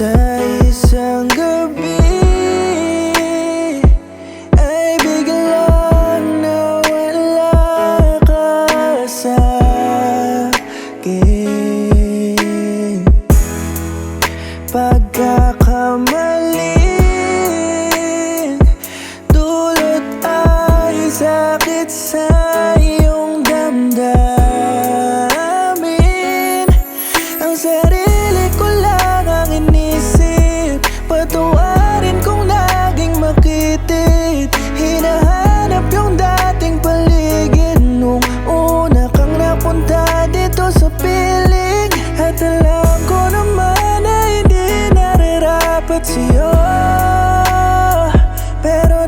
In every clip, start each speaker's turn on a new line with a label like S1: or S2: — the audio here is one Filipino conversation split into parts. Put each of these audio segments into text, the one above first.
S1: Sa isang gabi Ay biglang nawala ka sa akin. Pagkakamali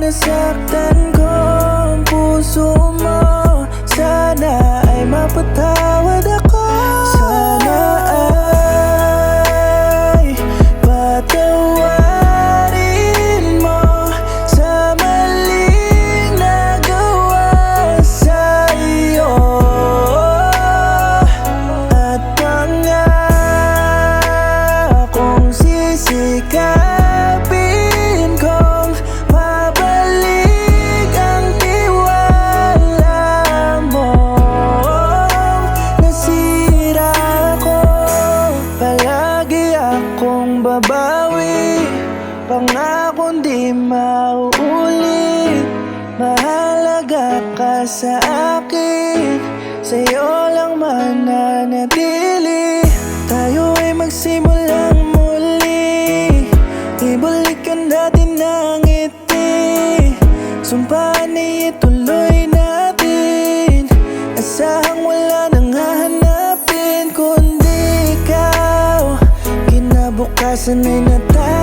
S1: nasaktan Tanggapin kong mabalik ang mo. Nasira ko, palagi akong babawi. Pangakon di Mahalaga ka sa akin, sa'yo Sumpahan na ituloy natin. Asahang wala nang hahanapin Kundi ikaw. Kinabukasan ay natin